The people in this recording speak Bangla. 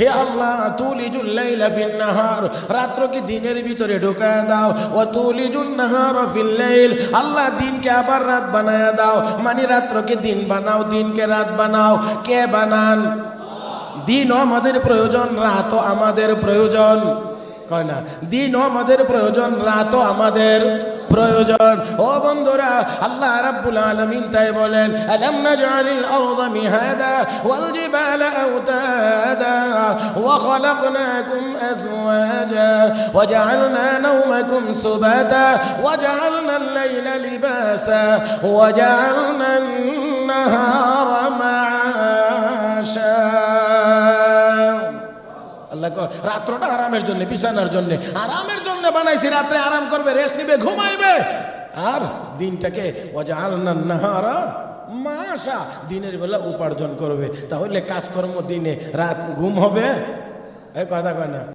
হে আল্লাহ, তুলিজুল লাইলা ফিন নাহার, রাত্রকে দিনের ভিতরে ঢোকা দাও। ও তুলিজুন নাহার ফিল লাইল, আল্লাহ দিনকে আবার রাত বানায়া দাও। মানে রাত্রকে দিন বানাও, দিনকে রাত বানাও। কে বানান? দিনও আমাদের প্রয়োজন, রাতও আমাদের প্রয়োজন। কয় না দিনও আমাদের প্রয়োজন, রাতও আমাদের প্রয়োজন। ও বন্ধুরা, আল্লাহ রাব্বুল আলামিন তাই বলেন, আলাম নাজআলিল আরদা মিহাদা ওয়াল জিবালা আওতাদা? ওয়া খালাকনাকুম আজওয়াজা ওয়া জাআলনা নাওমাকুম সুবাতা ওয়া জাআলনা আল-লাইলা লিবাসা ওয়া জাআলনা আন-নাহারা মা'আশা আল্লাহ কয়, রাত্রটা আরামের জন্য বিছানার জন্য আরামের জন্য বানাইছি রাত্রে আরাম করবে রেস্ট নিবে ঘুমাইবে আর দিনটাকে মাসা দিনের বেলা উপার্জন করবে। তাহলে কাজকর্ম দিনে রাত ঘুম হবে। এই কথা কয় না।